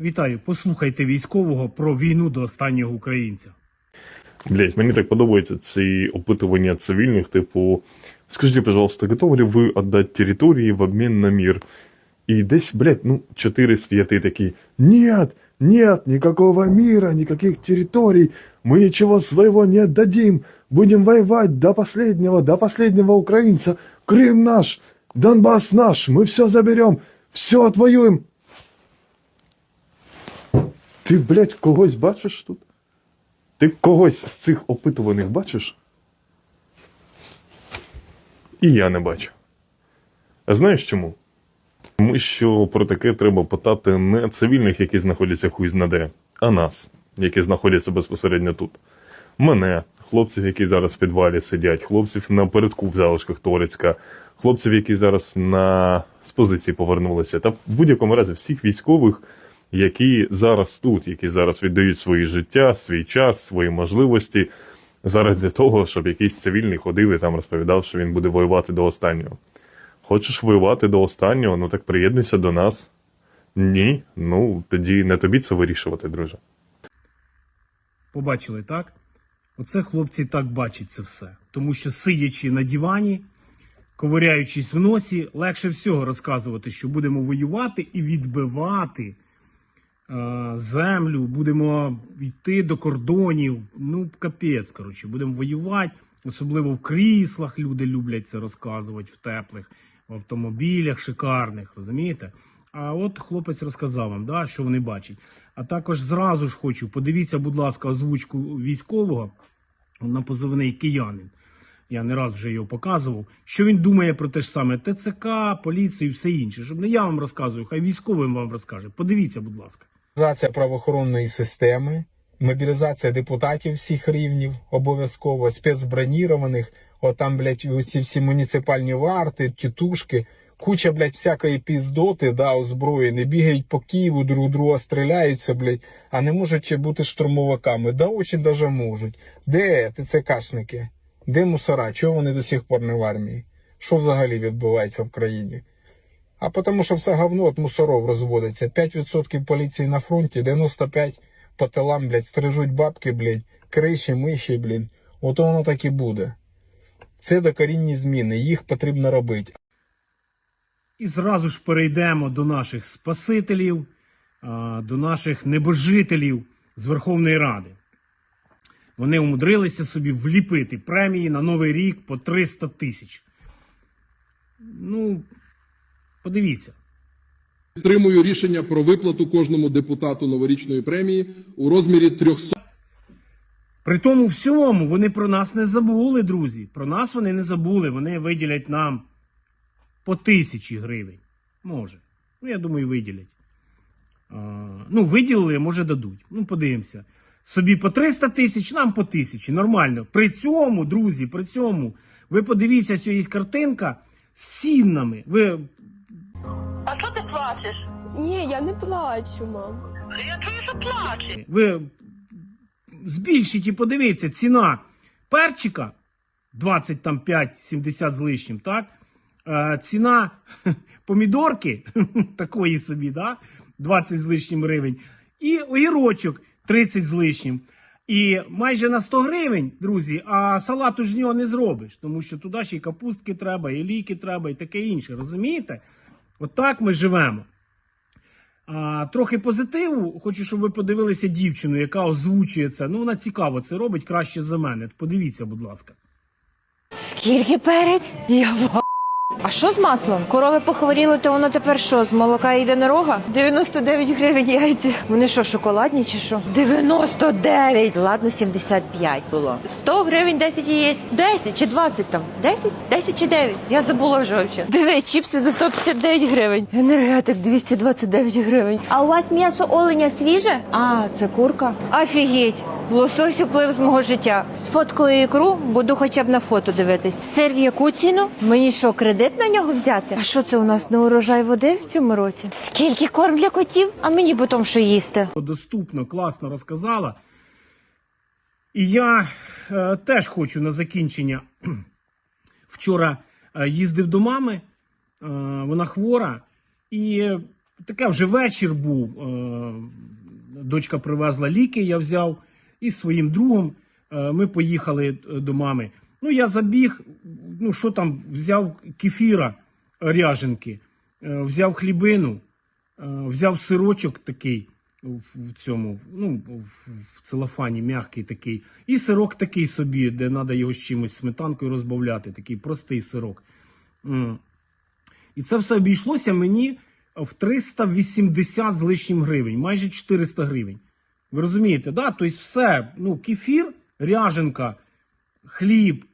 Вітаю, послухайте військового про війну до останнього українця. Блять, мені так подобаються ці опитування цивільних, типу, скажіть, пожалуйста, готовы ли ви отдать території в обмін на мир? І десь, блядь, ну, чотири з п'яти такі, нет, нет, никакого мира, никаких территорий, мы ничего своего не отдадим, будем воевать до последнего, до последнего украинца, Крым наш, Донбасс наш, мы все заберем, все отвоюем. Ти, блядь, когось бачиш тут? Ти когось з цих опитуваних бачиш? І я не бачу. А знаєш чому? Тому що про таке треба питати не цивільних, які знаходяться хуй знаде, а нас, які знаходяться безпосередньо тут. Мене, хлопців, які зараз в підвалі сидять, хлопців напередку в залишках Торецька, хлопців, які зараз на з позиції повернулися, та в будь-якому разі всіх військових, які зараз тут, які зараз віддають свої життя, свій час, свої можливості заради того, щоб якийсь цивільний ходив і там розповідав, що він буде воювати до останнього. Хочеш воювати до останнього, ну так приєднуйся до нас. Ні, ну тоді не тобі це вирішувати, друже. Побачили, так? Оце хлопці так бачать це все. Тому що сидячи на дивані, ковиряючись в носі, легше всього розказувати, що будемо воювати і відбивати землю, будемо йти до кордонів. Ну, капець, коротше, будемо воювати. Особливо в кріслах люди люблять це розказувати, в теплих, в автомобілях шикарних, розумієте? А от хлопець розказав вам, да, що вони бачать. А також зразу ж хочу, подивіться, будь ласка, озвучку військового на позивний киянин. Я не раз вже його показував. Що він думає про те ж саме ТЦК, поліцію і все інше. Щоб не я вам розказую, хай військовим вам розкаже. Подивіться, будь ласка. Мобілізація правоохоронної системи, мобілізація депутатів всіх рівнів, обов'язково спецбронірованих, отам, блядь, ці всі муніципальні варти, тітушки, куча, блядь, всякої піздоти, да, озброєні, бігають по Києву, друг друга стріляються, блядь, а не можуть бути штурмовиками. Да, очень даже можуть. Де ТЦКшники? Де мусора? Чого вони до сих пор не в армії? Що взагалі відбувається в країні? А тому що все говно от мусоров розводиться. 5% поліції на фронті, 95% по тилам, блядь, стрижуть бабки, блядь, криші, миші, блядь. От воно так і буде. Це докорінні зміни, їх потрібно робити. І зразу ж перейдемо до наших спасителів, до наших небожителів з Верховної Ради. Вони умудрилися собі вліпити премії на Новий рік по 300 тисяч. Ну, подивіться. Підтримую рішення про виплату кожному депутату новорічної премії у розмірі 300 При тому всьому вони про нас не забули, друзі. Про нас вони не забули. Вони виділять нам по тисячі гривень. Може. Ну, я думаю, виділять. А, ну, виділили, може дадуть. Ну, подивимося. Собі по 300 тисяч, нам по тисячі. Нормально. При цьому, друзі, при цьому, ви подивіться, що є картинка з цінами. Ви плачеш? Ні, я не плачу, мам. Я чую, що плачеш. Ви збільшіть і подивіться, ціна перчика 25-70 з лишнім, так? Е, ціна помідорки такої собі, да? 20 з лишнім гривень. І огірочок 30 з лишнім. І майже на 100 гривень, друзі, а салату ж з нього не зробиш, тому що туди ще й капустки треба, і ліки треба, і таке інше. Розумієте? Отак ми живемо. А, трохи позитиву. Хочу, щоб ви подивилися дівчину, яка озвучує це. Ну, вона цікаво це робить краще за мене. Подивіться, будь ласка. Скільки перець? Я. А що з маслом? Корови похворіли, то воно тепер що, з молока йде на рога? 99 гривень яйця. Вони що, шоколадні чи що? 99! Ладно, 75 було. 100 гривень 10 яєць. 10 чи 20 там? 10? 10 чи 9? Я забула вже взагалі. Диви, чіпси за 159 гривень. Енергетик 229 гривень. А у вас м'ясо оленя свіже? А, це курка. Офігеть! Лосось уплив з мого життя. З фоткою ікру буду хоча б на фото дивитись. Сир в яку ціну? Мені що, кредит на нього взяти? А що це у нас не урожай води в цьому році? Скільки корм для котів? А мені потім що їсти? Доступно, класно розказала. І я е, теж хочу на закінчення. Вчора е, їздив до мами, е, вона хвора, і таке вже вечір був. Е, дочка привезла ліки, я взяв і з своїм другом е, ми поїхали е, до мами. Ну, я забіг, ну що там, взяв кефіра ряженки, е, взяв хлібину, е, взяв сирочок такий в, цьому, ну, в, целофані м'який такий, і сирок такий собі, де треба його з чимось сметанкою розбавляти, такий простий сирок. І це все обійшлося мені в 380 з лишнім гривень, майже 400 гривень. Ви розумієте, да? Тобто все, ну, кефір, ряженка, хліб,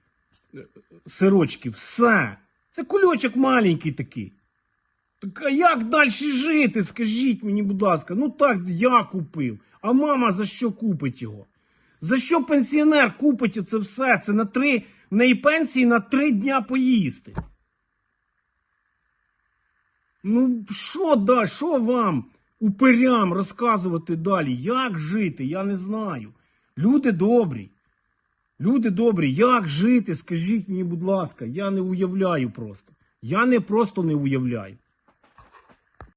сирочки, все. Це кульочок маленький такий. Так а як далі жити? Скажіть мені, будь ласка, ну так я купив. А мама за що купить його? За що пенсіонер купить це все? Це на три, в неї пенсії на три дня поїсти. Ну, що далі? Що вам, упирям, розказувати далі? Як жити? Я не знаю. Люди добрі. Люди добрі, як жити? Скажіть мені, будь ласка, я не уявляю просто. Я не просто не уявляю.